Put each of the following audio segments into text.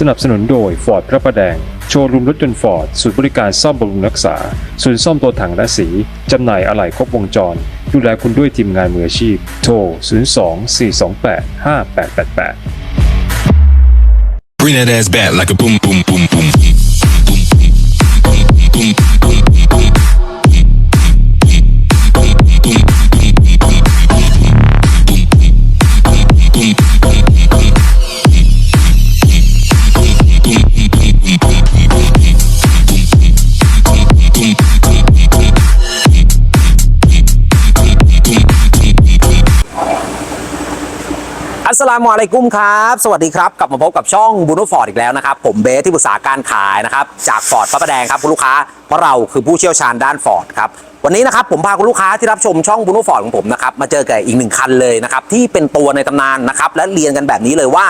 สนับสนุนโดย Ford พระประแดง โชว์รูมรถยนต์ฟอร์ดศูนย์บริการซ่อมบำรุงรักษา ศูนย์ซ่อมตัวถังและสี จำหน่ายอะไหล่ครบวงจร ดูแลคุณด้วยทีมงานมืออาชีพ โทร 02 428 5888 Bring that ass back like a boom, boom, boom, boom, boom, อัสสลามุอะลัยกุมครับ สวัสดีครับ กลับมาพบกับช่องบูโนฟอร์ดอีกแล้วนะครับ ผมเบสที่ปรึกษาการขายนะครับ จากฟอร์ดพระประแดงครับคุณลูกค้า เพราะเราคือผู้เชี่ยวชาญด้านฟอร์ดครับ วันนี้นะครับผมพาคุณลูกค้าที่รับชมช่องบูโนฟอร์ดของผมนะครับ มาเจอกับอีกหนึ่งคันเลยนะครับ ที่เป็นตัวในตำนานนะครับ และเรียนกันแบบนี้เลยว่า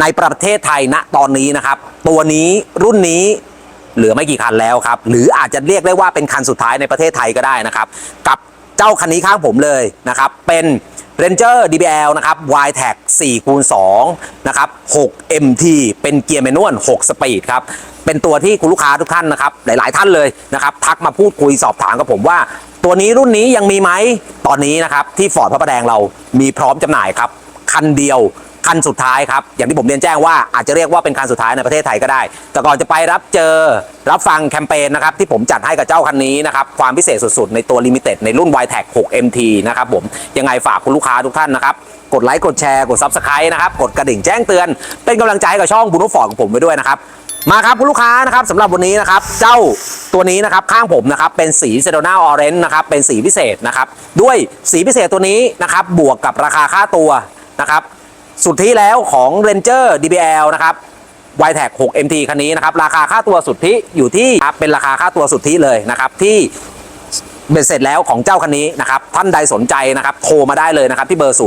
ในประเทศไทยณตอนนี้นะครับ ตัวนี้รุ่นนี้เหลือไม่กี่คันแล้วครับ หรืออาจจะเรียกได้ว่าเป็นคันสุดท้ายในประเทศไทยก็ได้นะครับ กับเจ้าคันนี้ข้างผมเลยนะครับ เป็น Ranger DBL นะครับ y t a g 4คูณ2นะครับ6 MT เป็นเกียร์แมนนวล6สปีดครับ เป็นตัวที่คุณลูกค้าทุกท่านนะครับ หลาย ๆ ท่านเลยนะครับ ทักมาพูดคุยสอบถามกับผมว่าตัวนี้รุ่นนี้ยังมีไหมตอนนี้นะครับ ที่ฟอร์ดพระประแดงเรามีพร้อมจำหน่ายครับ คันเดียว คันสุดท้ายครับ อย่างที่ผมเรียนแจ้งว่าอาจจะเรียกว่าเป็นคันสุดท้ายในประเทศไทยก็ได้ แต่ก่อนจะไปรับเจอรับฟังแคมเปญนะครับที่ผมจัดให้กับเจ้าคันนี้นะครับ ความพิเศษสุดๆ ในตัวลิมิเต็ดในรุ่น y t a g 6 MT นะครับผมยังไงฝากคุณลูกค้าทุกท่านนะครับ กดไลค์กดแชร์กด Subscribe นะครับ กดกระดิ่งแจ้งเตือน เป็นกำลังใจให้กับช่องบูโนฟอร์ดของผมไว้ด้วยนะครับมาครับคุณลูกค้านะครับสำหรับวันนี้นะครับ เจ้าตัวนี้นะครับข้างผมนะครับเป็นสีเซโดนาออเรนจ์นะครับเป็นสีพิเศษนะครับ ด้วยสีพิเศษตัวนี้นะครับบวกกับราคาค่าตัวนะครับ สุดที่แล้วของ Ranger DBL นะครับ y t a g 6 MT คันนี้นะครับ ราคาค่าตัวสุดทธิอยู่ที่เป็นราคาค่าตัวสุดทธิเลยนะครับที่เบ็ดเสร็จแล้วของเจ้าคันนี้นะครับ ท่านใดสนใจนะครับ โทรมาได้เลยนะครับ ที่เบอร์ 092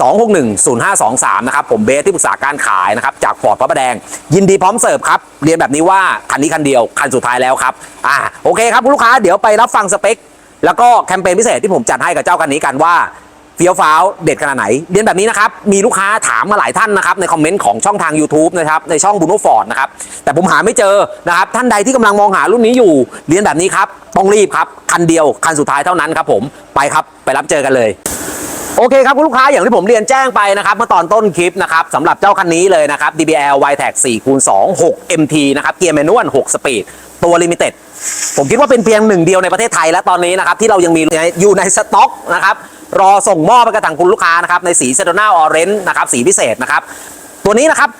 261 0523 นะครับ ผมเบสที่ปรึกษาการขายนะครับ จากฟอร์ดพระประแดง ยินดีพร้อมเสิร์ฟครับ เรียนแบบนี้ว่า คันนี้คันเดียว คันสุดท้ายแล้วครับ อ่าโอเคครับ คุณลูกค้าเดี๋ยวไปรับฟังสเปค แล้วก็แคมเปญพิเศษที่ผมจัดให้กับเจ้าคันนี้กันว่า เฟี้ยวฟ้าวเด็ดขนาดไหน เรียนแบบนี้นะครับ มีลูกค้าถามมาหลายท่านนะครับ ในคอมเมนต์ของช่องทาง YouTube นะครับ ในช่องบูโนฟอร์ดนะครับ แต่ผมหาไม่เจอนะครับ ท่านใดที่กำลังมองหารุ่นนี้อยู่ เรียนแบบนี้ครับ ต้องรีบครับ คันเดียว คันสุดท้ายเท่านั้นครับผม ไปครับ ไปรับเจอกันเลย โอเคครับคุณลูกค้าอย่างที่ผมเรียนแจ้งไปนะครับเมื่อตอนต้นคลิปนะครับสำหรับเจ้าคันนี้เลยนะครับ DBL y t a g 4คูณ2 6 MT นะครับเกียร์แมนนวล6สปีดตัวลิมิเต็ดผมคิดว่าเป็นเพียงหนึ่งเดียวในประเทศไทยและตอนนี้นะครับที่เรายังมีอยู่ในสต็อกนะครับรอส่งมอบไปกระทั่งคุณลูกค้านะครับในสีเซโดนาออเรนจ์นะครับสีพิเศษนะครับตัวนี้นะครับ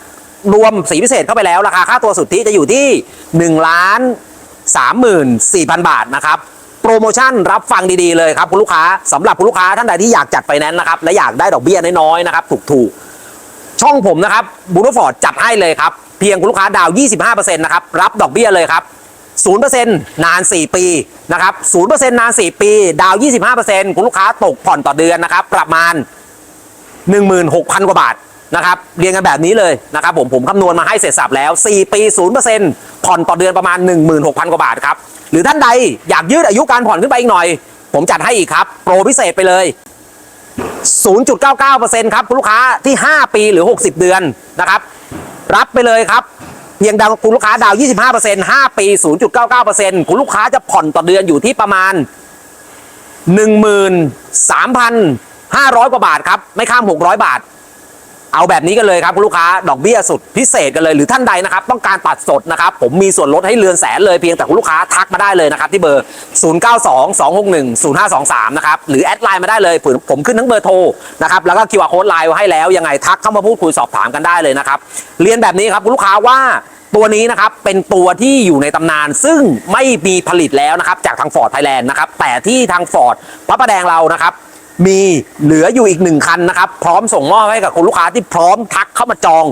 รวมสีพิเศษเข้าไปแล้วราคาค่าตัวสุทธิจะอยู่ที่1ล้าน34,000 บาทนะครับ โปรโมชั่นรับฟังดีๆเลยครับคุณลูกค้าสำหรับคุณลูกค้าท่านใดที่อยากจัดไฟแนนซ์นะครับและอยากได้ดอกเบี้ยน้อยๆนะครับถูกๆช่องผมนะครับบูโนฟอร์ดจัดให้เลยครับเพียงคุณลูกค้าดาว 25%นะครับรับดอกเบี้ยเลยครับ0%นาน 4 ปีนะครับ0%นาน 4 ปี ดาว 25%คุณลูกค้าตกผ่อนต่อเดือนนะครับ ประมาณ 16,000 กว่าบาทนะครับ เรียงกันแบบนี้เลยนะครับผมผมคำนวณมาให้เสร็จสับแล้ว 4 ปี 0%ผ่อนต่อเดือนประมาณ 16,000 กว่าบาทครับ หรือท่านใดอยากยืดอายุการผ่อนขึ้นไปอีกหน่อย ผมจัดให้อีกครับ โปรพิเศษไปเลย 0.99%ครับคุณลูกค้าที่ 5 ปีหรือ 60 เดือนนะครับ รับไปเลยครับเพียงดาวคุณลูกค้าดาว 25% 5 ปี 0.99%คุณลูกค้าจะผ่อนต่อเดือนอยู่ที่ประมาณ 13,500 กว่าบาทครับ ไม่ข้าม 600 บาท เอาแบบนี้กันเลยครับคุณลูกค้าดอกเบี้ยสุดพิเศษกันเลยหรือท่านใดนะครับ ต้องการตัดสดนะครับผมมีส่วนลดให้เรือนแสนเลยเพียงแต่คุณลูกค้าทักมาได้เลยนะครับที่เบอร์ 0922610523 นะครับหรือแอดไลน์มาได้เลยผมผมขึ้นทั้งเบอร์โทรนะครับแล้วก็คิวอาร์โค้ดไลน์ไว้ให้แล้วยังไงทักเข้ามาพูดคุยสอบถามกันได้เลยนะครับเรียนแบบนี้ครับคุณลูกค้าว่าตัวนี้นะครับเป็นตัวที่อยู่ในตำนานซึ่งไม่มีผลิตแล้วนะครับจากทางฟอร์ดไทยแลนด์นะครับแต่ที่ทางฟอร์ดพระประแดงเรานะครับ มีเหลืออยู่อีกหนึ่งคันนะครับ พร้อมส่งมอบให้กับคุณลูกค้าที่พร้อมทักเข้ามาจอง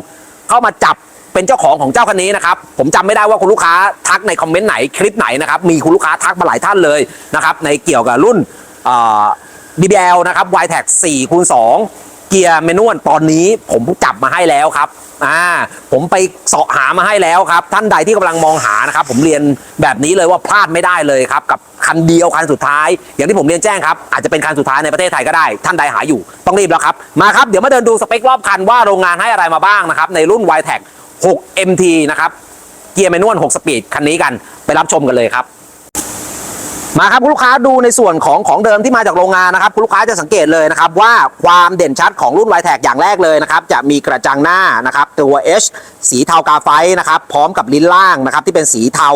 เข้ามาจับเป็นเจ้าของของเจ้าคันนี้นะครับ ผมจำไม่ได้ว่าคุณลูกค้าทักในคอมเมนต์ไหนคลิปไหนนะครับมีคุณลูกค้าทักมาหลายท่านเลยนะครับในเกี่ยวกับรุ่นเอ่อ DBL นะครับ y t a g 4คูณ2 เกียร์เมนวลตอนนี้ผมจับมาให้แล้วครับอ่าผมไปเสาะหามาให้แล้วครับ ท่านใดที่กำลังมองหานะครับ ผมเรียนแบบนี้เลยว่าพลาดไม่ได้เลยครับ กับคันเดียวคันสุดท้าย อย่างที่ผมเรียนแจ้งครับ อาจจะเป็นคันสุดท้ายในประเทศไทยก็ได้ ท่านใดหาอยู่ต้องรีบแล้วครับ มาครับ เดี๋ยวมาเดินดูสเปครอบคันว่าโรงงานให้อะไรมาบ้างนะครับ ในรุ่น y t a g 6 MT นะครับเกียร์แมนนวล6สปีดคันนี้กันไปรับชมกันเลยครับ มาครับคุณลูกค้าดูในส่วนของของเดิมที่มาจากโรงงานนะครับคุณลูกค้าจะสังเกตเลยนะครับว่าความเด่นชัดของรุ่น y t แทอย่างแรกเลยนะครับจะมีกระจังหน้านะครับตัว H สีเทากาไฟนะครับพร้อมกับลิ้นล่างนะครับที่เป็นสีเทา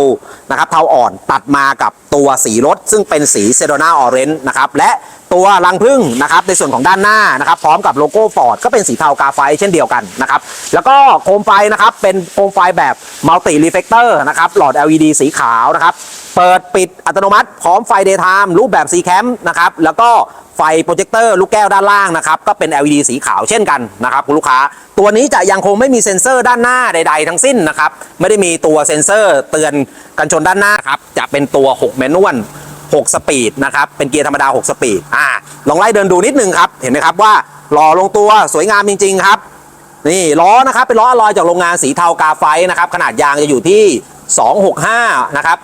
นะครับเทาอ่อนตัดมากับตัวสีรถ ซึ่งเป็นสีเซโดนาออเรนจ์นะครับและตัวรังพึ่งนะครับในส่วนของด้านหน้านะครับพร้อมกับโลโก้ฟอร์ดก็เป็นสีเทากาไฟเช่นเดียวกันนะครับแล้วก็โคมไฟนะครับเป็นโคมไฟแบบมัลติรีเฟกเตอร์นะครับหลอด LED สีขาวนะครับ เปิดปิดอัตโนมัติ พร้อมไฟ Daytime รูปแบบ C Cam นะครับแล้วก็ไฟโปรเจคเตอร์ลูกแก้วด้านล่างนะครับก็เป็น LED สีขาวเช่นกันนะครับคุณลูกค้า ตัวนี้จะยังคงไม่มีเซ็นเซอร์ด้านหน้าใด ๆ ทั้งสิ้นนะครับไม่ได้มีตัวเซ็นเซอร์เตือนกันชนด้านหน้าครับจะเป็นตัว 6 แมนนวล6 สปีดนะครับเป็นเกียร์ธรรมดา 6 สปีดอ่าลองไล่เดินดูนิดนึงครับเห็นไหมครับว่าหล่อลงตัวสวยงามจริง ๆ ครับ นี่ล้อนะครับเป็นล้ออลลอยจากโรงงานสีเทากาไฟนะครับขนาดยางจะอยู่ที่ 265 นะครับ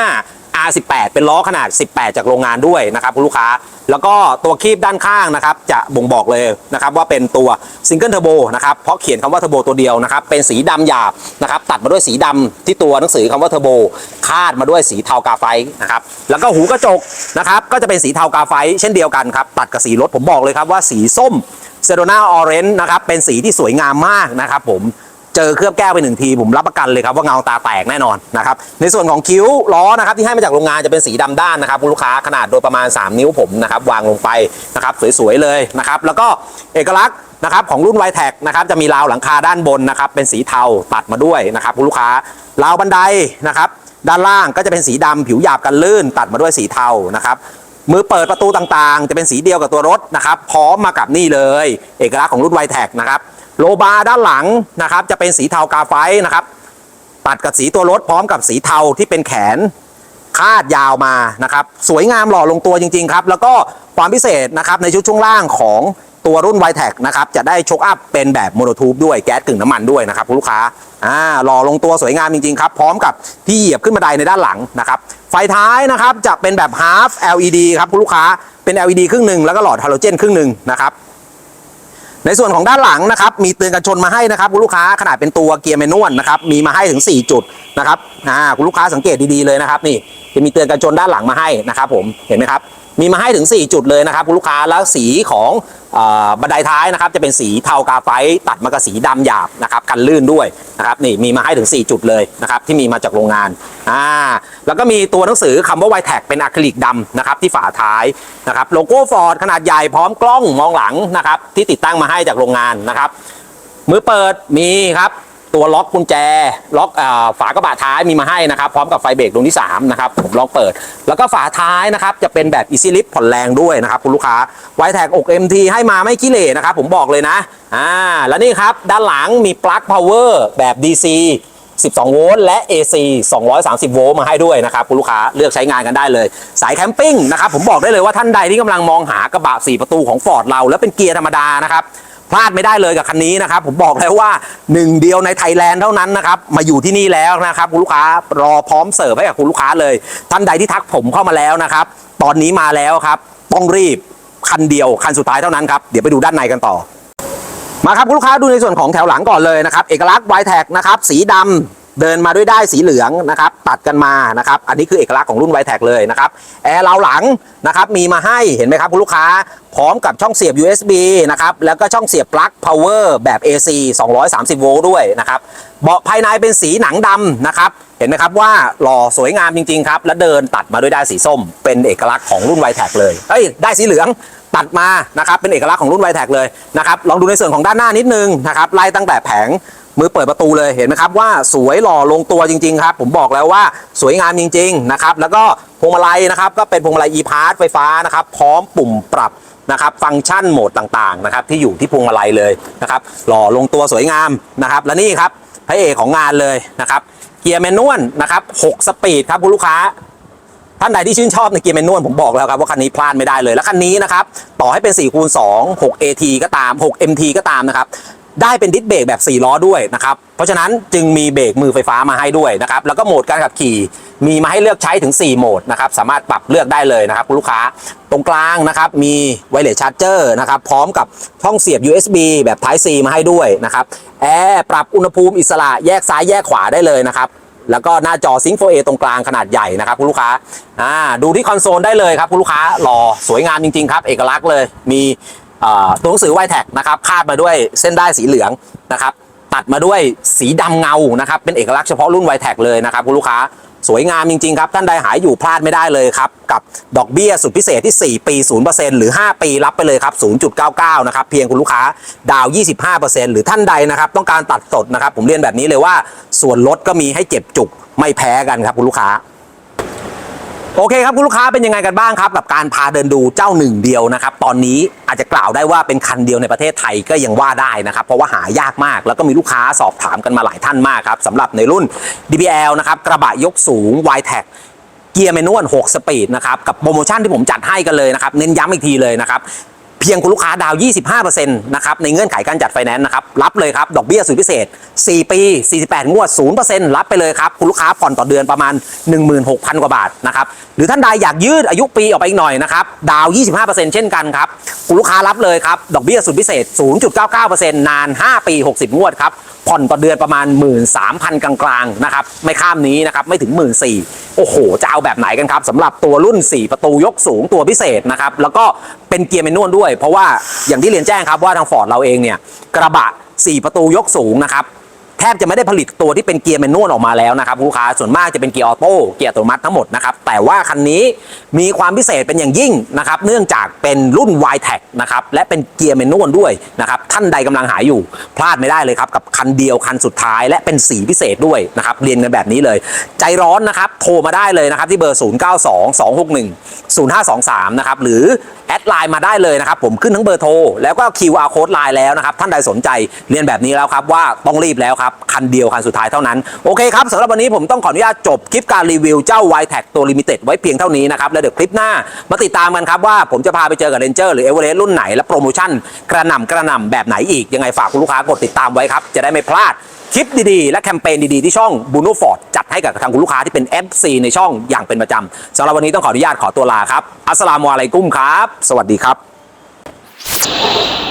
65 R18 เป็นล้อขนาด 18 จากโรงงานด้วยนะครับคุณลูกค้า แล้วก็ตัวคีบด้านข้างนะครับ จะบ่งบอกเลยนะครับว่าเป็นตัวซิงเกิลเทอร์โบนะครับเพราะเขียนคำว่าเทอร์โบตัวเดียวนะครับเป็นสีดำหยาบนะครับตัดมาด้วยสีดำที่ตัวหนังสือคำว่าเทอร์โบคาดมาด้วยสีเทากาไฟนะครับแล้วก็หูกระจกนะครับก็จะเป็นสีเทากาไฟเช่นเดียวกันครับตัดกับสีรถผมบอกเลยครับว่าสีส้ม เซโดนาออเรนจ์นะครับเป็นสีที่สวยงามมากนะครับผมเจอเคลือบแก้วไปหนึ่งทีผมรับประกันเลยครับว่าเงาตาแตกแน่นอนนะครับในส่วนของคิ้วล้อนะครับที่ให้มาจากโรงงานจะเป็นสีดำด้านนะครับคุณลูกค้าขนาดโดยประมาณ 3 นิ้วผมนะครับวางลงไปนะครับสวยๆเลยนะครับแล้วก็เอกลักษณ์นะครับของรุ่น y t แท็กนะครับจะมีราวหลังคาด้านบนนะครับเป็นสีเทาตัดมาด้วยนะครับคุณลูกค้าราวบันไดนะครับด้านล่างก็จะเป็นสีดำผิวหยาบกันลื่น ตัดมาด้วยสีเทานะครับ มือเปิดประตูต่างๆ จะเป็นสีเดียวกับตัวรถนะครับ พร้อมมากับนี่เลย เอกลักษณ์ของรุ่นไวแท็กนะครับโลบาร์ด้านหลังนะครับจะเป็นสีเทากาไฟนะครับ ตัดกับสีตัวรถพร้อมกับสีเทาที่เป็นแขนคาดยาวมานะครับ สวยงามหล่อลงตัวจริง ๆ ครับ แล้วก็ความพิเศษนะครับในชุดช่วงล่างของ ตัวรุ่น y t แท็นะครับจะได้ชกอัพเป็นแบบโมโนทูบด้วยแก๊สกึ่งน้ำมันด้วยนะครับคุณลูกค้าอ่าหล่อลงตัวสวยงามจริงๆครับ พร้อมกับที่เหยียบขึ้นบันไดในด้านหลังนะครับไฟท้ายนะครับจะเป็นแบบ half LED ครับคุณลูกค้าเป็น LED ครึ่งหนึ่งแล้วก็หลอดฮาโลเจนครึ่งหนึ่งนะครับในส่วนของด้านหลังนะครับมีเตือนกันชนมาให้นะครับคุณลูกค้าขนาดเป็นตัวเกียร์แมนนวลนะครับมีมาให้ถึง 4 จุดนะครับอ่าคุณลูกค้าสังเกตดีๆเลยนะครับนี่จะมีเตือนกันชนด้านหลังมาให้นะครับผมเห็นไหมครับมีมาให้ถึง 4 จุดเลยนะครับคุณลูกค้าแล้วสีของ บันไดท้ายนะครับจะเป็นสีเทากาไฟตัดมากับสีดำหยาบนะครับกันลื่นด้วยนะครับนี่มีมาให้ถึง 4 จุดเลยนะครับที่มีมาจากโรงงานอ่าแล้วก็มีตัวหนังสือคำว่าไวแท็กเป็นอะคริลิกดำนะครับที่ฝาท้ายนะครับโลโก้ฟอร์ดขนาดใหญ่พร้อมกล้องมองหลังนะครับที่ติดตั้งมาให้จากโรงงานนะครับมือเปิดมีครับ ตัวล็อกกุญแจ ล็อกฝากระบะท้ายมีมาให้นะครับ พร้อมกับไฟเบรกดวงที่ 3 นะครับ ผมลองเปิด แล้วก็ฝาท้ายนะครับ จะเป็นแบบ Easy Lift ผ่อนแรงด้วยนะครับ คุณลูกค้าไวแท็กอก MT ให้มาไม่ขี้เหร่นะครับ ผมบอกเลยนะอ่าแล้วนี่ครับ ด้านหลังมีปลั๊ก power แบบ DC 12 โวลต์และ AC 230 โวลต์มาให้ด้วยนะครับคุณลูกค้าเลือกใช้งานกันได้เลย สายแคมปิ้งนะครับผมบอกได้เลยว่าท่านใดที่กำลังมองหากระบะ 4 ประตูของ Ford เรา แล้วเป็นเกียร์ธรรมดานะครับ พลาดไม่ได้เลยกับคันนี้นะครับ ผมบอกแล้วว่าหนึ่งเดียวในไทยแลนด์เท่านั้นนะครับ มาอยู่ที่นี่แล้วนะครับคุณลูกค้ารอพร้อมเสิร์ฟให้กับคุณลูกค้าเลย ท่านใดที่ทักผมเข้ามาแล้วนะครับ ตอนนี้มาแล้วครับ ต้องรีบคันเดียวคันสุดท้ายเท่านั้นครับ เดี๋ยวไปดูด้านในกันต่อ มาครับคุณลูกค้าดูในส่วนของแถวหลังก่อนเลยนะครับ เอกลักษณ์ไวแท็กนะครับ สีดำ เดินมาด้วยได้สีเหลืองนะครับตัดกันมานะครับอันนี้คือเอกลักษณ์ของรุ่น y t แท็เลยนะครับแอร์เราหลังนะครับมีมาให้เห็นไหมครับคุณลูกค้า พร้อมกับช่องเสียบ USB นะครับแล้วก็ช่องเสียบปลั๊ก power แบบ AC 230 โวลต์ด้วยนะครับเบาะภายในเป็นสีหนังดำนะครับเห็นไหมครับว่าหล่อสวยงามจริงๆครับและเดินตัดมาด้วยได้สีส้ม เป็นเอกลักษณ์ของรุ่น y t แท็เลยเอ้ยได้สีเหลืองตัดมานะครับเป็นเอกลักษณ์ของรุ่น y t แท็เลยนะครับลองดูในส่วนของด้านหน้านิดนึงนะครับไล่ตั้งแต่แผง มือเปิดประตูเลยเห็นไหมครับว่าสวยหล่อลงตัวจริงๆครับ ผมบอกแล้วว่าสวยงามจริงๆนะครับแล้วก็พวงมาลัยนะครับก็เป็นพวงมาลัย e-part ไฟฟ้านะครับพร้อมปุ่มปรับนะครับฟังก์ชันโหมดต่างๆนะครับที่อยู่ที่พวงมาลัยเลยนะครับหล่อลงตัวสวยงามนะครับและนี่ครับพระเอกของงานเลยนะครับเกียร์แมนนวลนะครับ6สปีดครับคุณลูกค้าท่านใดที่ชื่นชอบในเกียร์แมนนวลผมบอกแล้วครับว่าคันนี้พลาดไม่ได้เลย แล้วคันนี้นะครับต่อให้เป็น4คูณ2 6 AT ก็ตาม 6 MT ก็ตามนะครับ ได้เป็นดิสเบรกแบบ 4 ล้อด้วยนะครับ เพราะฉะนั้นจึงมีเบรกมือไฟฟ้ามาให้ด้วยนะครับ แล้วก็โหมดการขับขี่ มีมาให้เลือกใช้ถึง 4 โหมดนะครับ สามารถปรับเลือกได้เลยนะครับคุณลูกค้า ตรงกลางนะครับ มีไวเลสชาร์จเจอร์นะครับ พร้อมกับช่องเสียบ USB แบบ Type C มาให้ด้วยนะครับ แอร์ปรับอุณหภูมิอิสระแยกซ้ายแยกขวาได้เลยนะครับ แล้วก็หน้าจอซิงค์ 4A ตรงกลางขนาดใหญ่นะครับคุณลูกค้า อ่า ดูที่คอนโซลได้เลยครับคุณลูกค้า หล่อสวยงามจริงๆครับ เอกลักษณ์เลย มี ตัวหนังสือไวแท็กนะครับคาดมาด้วยเส้นได้สีเหลืองนะครับตัดมาด้วยสีดำเงานะครับเป็นเอกลักษณ์เฉพาะรุ่นไวแท็กเลยนะครับคุณลูกค้าสวยงามจริง ๆ ครับ ท่านใดหายอยู่พลาดไม่ได้เลยครับ กับดอกเบี้ยสุดพิเศษที่ 4 ปี 0%หรือ 5 ปีรับไปเลยครับ 0.99 นะครับ เพียงคุณลูกค้าดาว 25%หรือท่านใดนะครับ ต้องการตัดสดนะครับ ผมเรียนแบบนี้เลยว่าส่วนลดก็มีให้เจ็บจุกไม่แพ้กันครับคุณลูกค้า โอเคครับคุณลูกค้าเป็นยังไงกันบ้างครับ กับการพาเดินดูเจ้าหนึ่งเดียวนะครับ ตอนนี้อาจจะกล่าวได้ว่าเป็นคันเดียวในประเทศไทยก็ยังว่าได้นะครับ เพราะว่าหายากมาก แล้วก็มีลูกค้าสอบถามกันมาหลายท่านมากครับสำหรับในรุ่น DBL นะครับกระบะยกสูง y t e c เกียร์แมนนวล6สปีดนะครับ กับโปรโมชั่นที่ผมจัดให้กันเลยนะครับ เน้นย้ำอีกทีเลยนะครับ เพียงคุณลูกค้าดาว 25%นะครับในเงื่อนไขการจัดไฟแนนซ์นะครับรับเลยครับดอกเบี้ยสุดพิเศษ 4 ปี 48 งวด 0%รับไปเลยครับ คุณลูกค้าผ่อนต่อเดือนประมาณ 16,000 กว่าบาทนะครับหรือท่านใดอยากยืดอายุปีออกไปอีกหน่อยนะครับดาว 25%เช่นกันครับคุณลูกค้ารับเลยครับดอกเบี้ยสุดพิเศษ 0.99%นาน 5 ปี 60 งวดครับผ่อนต่อเดือนประมาณ 13,000 กลางๆนะครับไม่ข้ามนี้นะครับไม่ถึง 14,000โอ้โห จะเอาแบบไหนกันครับสำหรับตัวรุ่น 4 ประตูยกสูงตัวพิเศษนะครับแล้วก็ เป็นเกียร์แมนนวลด้วย เพราะว่าอย่างที่เรียนแจ้งครับว่าทางฟอร์ดเราเองเนี่ยกระบะ 4 ประตูยกสูงนะครับ แทบจะไม่ได้ผลิตตัวที่เป็นเกียร์แมนนวลออกมาแล้วนะครับลูกค้าส่วนมากจะเป็นเกียร์ออโต้เกียร์อัตโนมัติทั้งหมดนะครับแต่ว่าคันนี้มีความพิเศษเป็นอย่างยิ่งนะครับเนื่องจากเป็นรุ่น y t e c นะครับและเป็นเกียร์แมนนวลด้วยนะครับท่านใดกำลังหาอยู่ พลาดไม่ได้เลยครับกับคันเดียวคันสุดท้ายและเป็นสีพิเศษด้วยนะครับเรียนกันแบบนี้เลย ใจร้อนนะครับโทรมาได้เลยนะครับที่เบอร์ 092261 0523 นะครับหรือแอดไลน์มาได้เลยนะครับผมขึ้นทั้งเบอร์โทรแล้วก็ QR code ไลน์แล้วนะครับท่านใดสนใจเรียนแบบนี้แล้วครับว่าต้องรีบแล้วครับคันเดียวคันสุดท้ายเท่านั้น โอเคครับสำหรับวันนี้ผมต้องขออนุญาตจบคลิปการรีวิวเจ้า y t e c ตัวลิมิเต็ดไว้เพียงเท่านี้นะครับ แล้วเดี๋ยวคลิปหน้ามาติดตามกันครับว่าผมจะพาไปเจอกับ Ranger หรือ e v e r e s t รุ่นไหนและโปรโมชั่นกระหน่ำกระหน่ำแบบไหนอีกยังไงฝากคุณลูกค้ากดติดตามไว้ครับจะได้ไม่พลาดคลิปดีๆ และแคมเปญดีๆ ที่ช่องบูโนฟอร์ดจัดให้กับทางคุณลูกค้าที่เป็น FC ในช่องอย่างเป็นประจำสำหรับวันนี้ต้องขออนุญาตขอตัวลาครับอัสสลามุอะลัยกุมครับ สวัสดีครับ